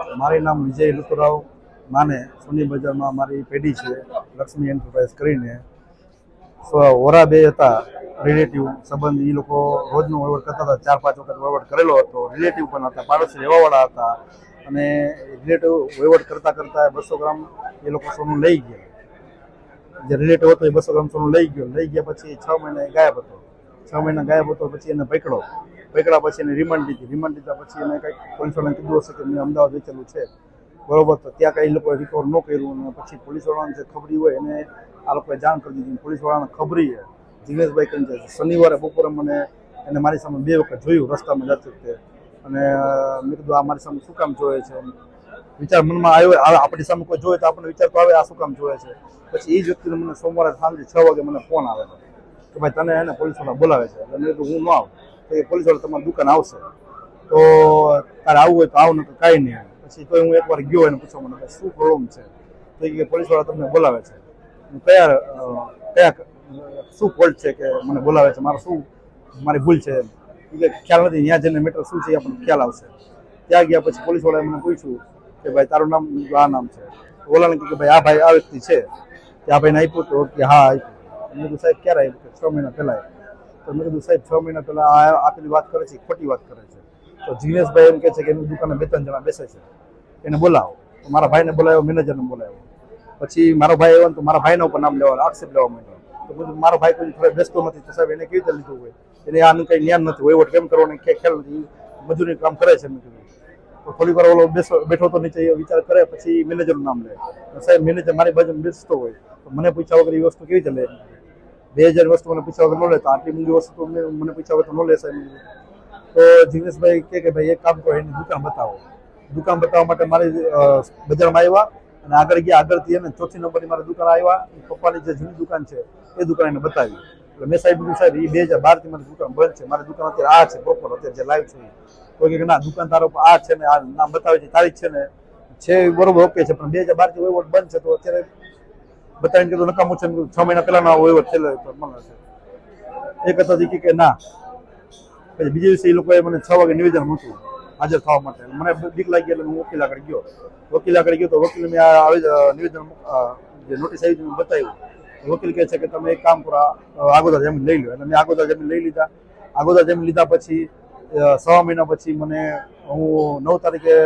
મારું નામ વિજય ઋતુરાવ માને સોની બજારમાં મારી પેઢી છે, લક્ષ્મી એન્ટરપ્રાઇઝ કરીને. વોરા બે હતા રિલેટિવ સંબંધ એ લોકો રોજનો વહીવટ કરતા હતા, ચાર, પાંચ વખત વહીવટ કરેલો હતો. રિલેટિવ પણ હતા, પાડોશી રહેવાવાળા હતા. અને રિલેટિવ વહીવટ કરતાં કરતાં બસો ગ્રામ એ લોકો સોનું લઈ ગયા. જે રિલેટિવ હતો એ બસો ગ્રામ સોનું લઈ ગયો. લઈ ગયા પછી છ મહિના ગાયબ હતો. છ મહિના ગાયબ હતો, પછી એને પકડો પકડ્યા પછી એને રિમાન્ડ લીધી રિમાન્ડ લીધા પછી એને કંઈક પોલીસવાળાને કીધું હશે કે મેં અમદાવાદ વેચેલું છે. બરોબર, તો ત્યાં કંઈ લોકોએ રિકવર ન કર્યું અને પછી પોલીસવાળાને જે ખબરી હોય એને આ લોકોએ જાણ કરી દીધી. પોલીસવાળાને ખબરી છે દિનેશભાઈ કંઈ શનિવારે બપોરે મને એને મારી સામે બે વખત જોયું રસ્તામાં જતી વખતે અને મેં કીધું, આ મારી સામે શું કામ જોયે છે? વિચાર મનમાં આવ્યો આપણી સામે કોઈ જોઈએ તો આપણને વિચાર તો આવે આ શું કામ જોઈએ છે. પછી એ જ વ્યક્તિને મને સોમવારે સાંજે છ વાગે મને ફોન આવે કે, ભાઈ તને એને પોલીસવાળા બોલાવે છે. એટલે મેં કીધું, હું ન આવું. તો એ પોલીસવાળા તમારી દુકાન આવશે. તો તારે આવવું હોય તો આવ ને તો કાંઈ નહીં પછી તો હું એકવાર ગયો એને પૂછવા મને શું પ્રોબ્લેમ છે? તો એ પોલીસ પોલીસવાળા તમને બોલાવે છે. કયા કયા શું ફોલ્ટ છે કે મને બોલાવે છે? મારો શું, મારી ભૂલ છે એ કે, ખ્યાલ નથી ત્યાં જઈને મેટર શું છે એ આપણને ખ્યાલ આવશે. ત્યાં ગયા પછી પોલીસવાળાએ મને પૂછ્યું કે, ભાઈ, તારું નામ, આ નામ છે? ઓલાને કે, ભાઈ, આ ભાઈ આ વ્યક્તિ છે. કે આ ભાઈને આપ્યું તો કે, હા, આપ્યું. મેં કીધું, સાહેબ, ક્યારે આપ્યું? છ મહિના પહેલાં તો મેં સાહેબ, છ મહિના પહેલા આપેલી વાત કરે છે ખોટી વાત કરે છે. તો જીનેશભાઈ એમ કહે છે કે એની દુકાને બે ત્રણ જણા બેસે છે. એને બોલાવો. તો મારા ભાઈને બોલાવ્યો, મેનેજરને બોલાવ્યો. પછી મારો ભાઈ આવ્યો તો મારા ભાઈના ઉપર નામ લેવાનો, આક્ષેપ લેવા માંડ્યો. તો બધું મારો ભાઈ કોઈ થોડો બેસતો નથી તો સાહેબ, એને કેવી રીતે લીધું હોય? એને આનું કંઈ જ્ઞાન નથી વહીવટ કેમ કરવાનો કે ખ્યાલ નથી. મજૂરી કામ કરે છે. મેં કીધું. તો થોડી વાર ઓલો બેસો, બેઠો તો નીચે વિચાર કરે, પછી મેનેજરનું નામ લે. સાહેબ, મેનેજર મારી બાજુ બેસતો હોય. તો મને પૂછ્યા વગર એ વસ્તુ કેવી રીતે લે? બે હજાર વસ્તુ મને પૂછ્યા વગર ન લેતા. આટલી મોંઘી વસ્તુ મને વગર તો ન લેશે તો જીગ્નેશભાઈ કહે કે ભાઈ, એક કામ કરો, એની દુકાન બતાવો. દુકાન બતાવવા માટે મારે બજારમાં આવ્યા અને આગળ ગયા, આગળથી એને ચોથી નંબરની મારી દુકાન આવ્યા પપ્પાની જે જૂની દુકાન છે, એ દુકાન એને બતાવી. એટલે મેં સાહેબ કીધું, સાહેબ એ બે હજાર બારથી મારી દુકાન બંધ છે. મારી દુકાન અત્યારે આ છે પ્રોપર અત્યારે જે લાઈવ છે. કોઈ કે, ના, દુકાન તારો આ છે ને આ નામ બતાવે છે તારીખ છે ને. છે બરોબર ઓકે છે, પણ બે હજાર બારથી વહીવટ બંધ છે, તો અત્યારે બતાવીને કીધું, નકામું છે છ મહિના પહેલાનો વહીવટ થયેલો મને છે. એક હતા કે ના. પછી બીજે દિવસે એ લોકોએ મને છ વાગે નિવેદન મૂક્યું હાજર થવા માટે. મને બીક લાગી એટલે હું વકીલ આગળ ગયો. વકીલ આગળ ગયો તો વકીલ મેં આ નિવેદન જે નોટિસ આવી મેં બતાવ્યું. વકીલ કહે છે કે, તમે એક કામ કરો આગોદર જમીન લઈ લો એટલે મેં આગોદર જમીન લઈ લીધા. આગોદર જમીન લીધા પછી સવા મહિના પછી મને, હું નવ તારીખે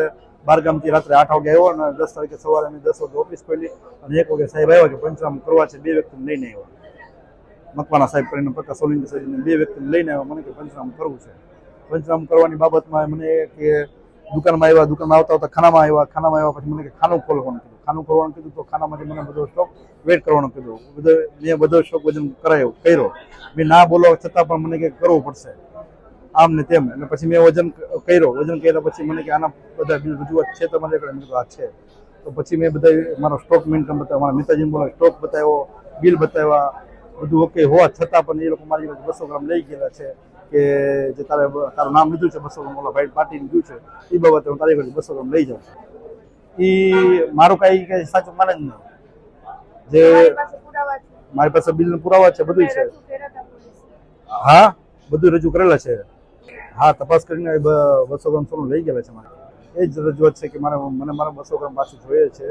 બારગામથી રાત્રે આઠ વાગે આવ્યો અને દસ તારીખે સવારે અમે દસ વાગે ઓફિસ ખોલી અને એક વાગે સાહેબ આવ્યા કે પંચરામ કરવા છે, બે વ્યક્તિને લઈને આવ્યા. મકવાના સાહેબ કરીને પ્રકાશ સોલંકી સાહેબને બે વ્યક્તિને લઈને આવ્યા. મને કે પંચરામ કરવું છે. પંચરામ કરવાની બાબતમાં મને કે દુકાનમાં આવ્યા, દુકાનમાં આવતા આવતા ખાનામાં આવ્યા ખાનામાં આવ્યા પછી મને કે ખાનું ખોલવાનું કીધું. ખાનું ખોલવાનું કીધું તો ખાનામાંથી મને બધો સ્ટોક વેટ કરવાનું કીધું. બધો મેં બધો સ્ટોક વજન કરાયો, કર્યો. મેં ના બોલવા છતાં પણ મને કે કરવું પડશે. આમ ને તેમ. અને પછી મેં વજન કર્યો. વજન કર્યા પછી મને કે આના બધા બિલ રજૂઆત છે તમારે? મેં કીધું આ છે. તો પછી મેં બધા મારો સ્ટોક મેન્ટેન બતાવ્યો. મારા મિતાજીને બોલાવ્યો સ્ટોક બતાવ્યો બિલ બતાવ્યા. બધું ઓકે હોવા છતાં પણ એ લોકો મારી પાસે બસો ગ્રામ લઈ ગયેલા છે કે જે તારે તારું નામ લીધું છે બસો ગ્રામ. ઓલા ભાઈ પાર્ટી લીધું છે એ બાબતે હું તારી બસો ગ્રામ લઈ જાઉં. એ મારું કાંઈ કાંઈ સાચું માને જ નહીં જે મારી પાસે બિલ પુરાવા છે બધું છે. હા બધું રજૂ કરેલા છે. હા, તપાસ કરીને બસો ગ્રામ સોનું લઈ ગયેલા છે મારે એ જ રજૂઆત છે કે મારે, મને મારા બસો ગ્રામ પાછું જોઈએ છે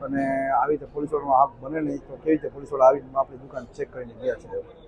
અને આવી રીતે પોલીસવાળાનો હાથ બને નહીં તો કેવી રીતે પોલીસવાળા આવીને આપણી દુકાન ચેક કરીને ગયા છે?